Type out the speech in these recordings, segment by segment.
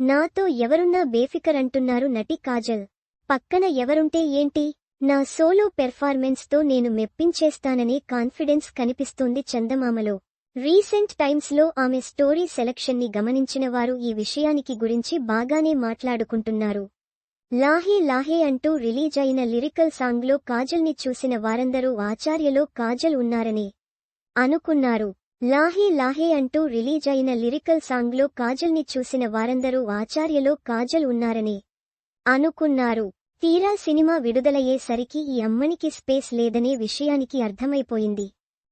నాతో ఎవరున్నా బేఫికర్ అంటున్నారు నటి కాజల్. పక్కన ఎవరుంటే ఏంటి? నా సోలో పెర్ఫార్మెన్స్తో నేను మెప్పించేస్తాననే కాన్ఫిడెన్స్ కనిపిస్తోంది చందమామలో. రీసెంట్ టైమ్స్లో ఆమె స్టోరీ సెలక్షన్ని గమనించిన వారు ఈ విషయానికి గురించి బాగానే మాట్లాడుకుంటున్నారు. లాహే లాహే అంటూ రిలీజ్ అయిన లిరికల్ సాంగ్లో కాజల్ని చూసిన వారందరూ ఆచార్యలో కాజల్ ఉన్నారని అనుకున్నారు. లాహే లాహే అంటూ రిలీజ్ అయిన లిరికల్ సాంగ్లో కాజల్ని చూసిన వారందరూ ఆచార్యలో కాజల్ ఉన్నారని అనుకున్నారు. తీరా సినిమా విడుదలయ్యేసరికి ఈ అమ్మనికి స్పేస్ లేదనే విషయానికి అర్థమైపోయింది.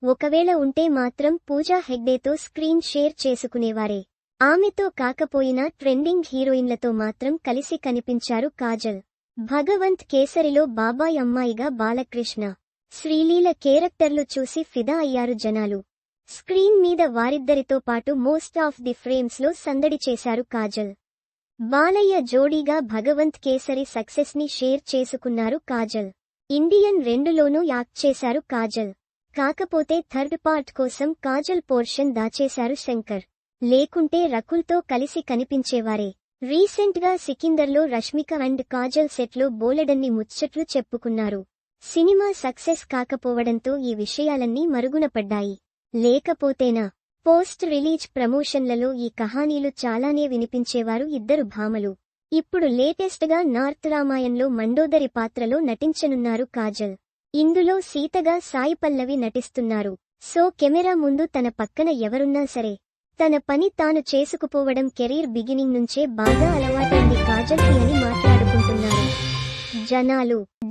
ఒకవేళ ఉంటే మాత్రం పూజా హెగ్డేతో స్క్రీన్ షేర్ చేసుకునేవారే. ఆమెతో కాకపోయినా ట్రెండింగ్ హీరోయిన్లతో మాత్రం కలిసి కనిపించారు కాజల్. భగవంత్ కేసరిలో బాబాయ్ అమ్మాయిగా బాలకృష్ణ. శ్రీలీల కేరక్టర్లు చూసి ఫిదా అయ్యారు జనాలు. స్క్రీన్ మీద వారిద్దరితో పాటు మోస్ట్ ఆఫ్ ది ఫ్రేమ్స్లో సందడి చేశారు కాజల్. బాలయ్య జోడీగా భగవంత్ కేసరి సక్సెస్ని షేర్ చేసుకున్నారు కాజల్. ఇండియన్ రెండులోనూ యాక్ట్ చేశారు కాజల్. కాకపోతే థర్డ్ పార్ట్ కోసం కాజల్ పోర్షన్ దాచేశారు శంకర్. లేకుంటే రకుల్తో కలిసి కనిపించేవారే. రీసెంట్గా సికిందర్లో రష్మిక అండ్ కాజల్ సెట్లో బోలెడన్ని ముచ్చట్లు చెప్పుకున్నారు. సినిమా సక్సెస్ కాకపోవడంతో ఈ విషయాలన్నీ మరుగునపడ్డాయి లేకపోతేనా? పోస్ట్ రిలీజ్ ప్రమోషన్లలో ఈ కహానీలు చాలానే వినిపించేవారు ఇద్దరు భామలు. ఇప్పుడు లేటెస్ట్గా నార్త్ రామాయణంలో మండోదరి పాత్రలో నటించనున్నారు కాజల్. ఇందులో సీతగా సాయి పల్లవి నటిస్తున్నారు. సో కెమెరా ముందు తన పక్కన ఎవరున్నా సరే. తన పని తాను చేసుకుపోవడం కెరీర్ బిగినింగ్ నుంచే బాగా అలవాటైంది కాజల్కి అని మాట్లాడుకుంటున్నారు. జనాలు.